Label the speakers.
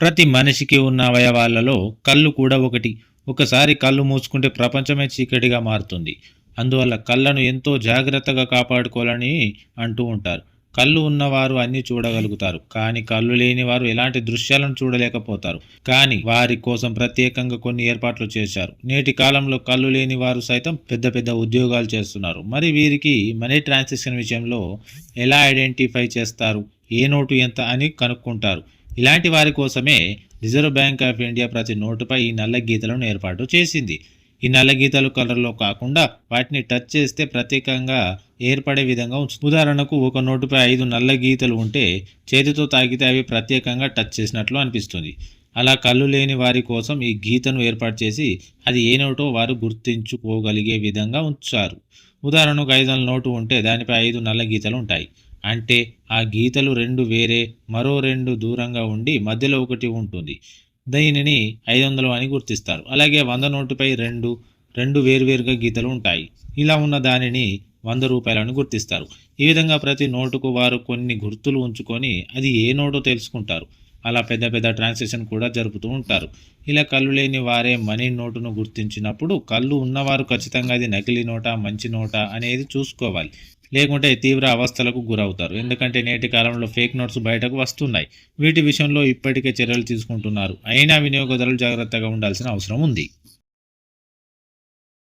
Speaker 1: ప్రతి మనిషికి ఉన్న అవయవాలలో కళ్ళు కూడా ఒకటి. ఒకసారి కళ్ళు మూసుకుంటే ప్రపంచమే చీకటిగా మారుతుంది. అందువల్ల కళ్ళను ఎంతో జాగ్రత్తగా కాపాడుకోవాలని అంటూ ఉంటారు. కళ్ళు ఉన్నవారు అన్ని చూడగలుగుతారు. కానీ కళ్ళు లేని వారు ఎలాంటి దృశ్యాలను చూడలేకపోతారు. కానీ వారి కోసం ప్రత్యేకంగా కొన్ని ఏర్పాట్లు చేశారు. నేటి కాలంలో కళ్ళు లేని వారు సైతం పెద్ద పెద్ద ఉద్యోగాలు చేస్తున్నారు. మరి వీరికి మనీ ట్రాన్సాక్షన్ విషయంలో ఎలా ఐడెంటిఫై చేస్తారు? ఏ నోటు ఎంత అని కనుక్కుంటారు. ఇలాంటి వారి కోసమే రిజర్వ్ బ్యాంక్ ఆఫ్ ఇండియా ప్రతి నోటుపై ఈ నల్ల గీతలను ఏర్పాటు చేసింది. ఈ నల్ల గీతలు కలర్లో కాకుండా వాటిని టచ్ చేస్తే ప్రత్యేకంగా ఏర్పడే విధంగా ఉదాహరణకు ఒక నోటుపై ఐదు నల్ల గీతలు ఉంటే చేతితో తాకితే అవి ప్రత్యేకంగా టచ్ చేసినట్లు అనిపిస్తుంది. అలా కళ్ళు లేని వారి కోసం ఈ గీతను ఏర్పాటు చేసి అది ఏ నోటో వారు గుర్తించుకోగలిగే విధంగా ఉంచారు. ఉదాహరణకు ఐదు వందల నోటు ఉంటే దానిపై ఐదు నల్ల గీతలు ఉంటాయి. అంటే ఆ గీతలు రెండు వేరే మరో రెండు దూరంగా ఉండి మధ్యలో ఒకటి ఉంటుంది. దీనిని ఐదు వందలు అని గుర్తిస్తారు. అలాగే వంద నోటుపై రెండు రెండు వేరువేరుగా గీతలు ఉంటాయి. ఇలా ఉన్న దానిని వంద రూపాయలను గుర్తిస్తారు. ఈ విధంగా ప్రతి నోటుకు వారు కొన్ని గుర్తులు ఉంచుకొని అది ఏ నోటో తెలుసుకుంటారు. అలా పెద్ద పెద్ద ట్రాన్సాక్షన్ కూడా జరుపుతూ ఉంటారు. ఇలా కళ్ళు లేని వారే మనీ నోటును గుర్తించినప్పుడు కళ్ళు ఉన్నవారు ఖచ్చితంగా అది నకిలీ నోటా మంచి నోటా అనేది చూసుకోవాలి. లేకుంటే తీవ్ర అవస్థలకు గురవుతారు. ఎందుకంటే నేటి కాలంలో ఫేక్ నోట్స్ బయటకు వస్తున్నాయి. వీటి విషయంలో ఇప్పటికే చర్యలు తీసుకుంటున్నారు. అయినా వినియోగదారులు జాగ్రత్తగా ఉండాల్సిన అవసరం ఉంది.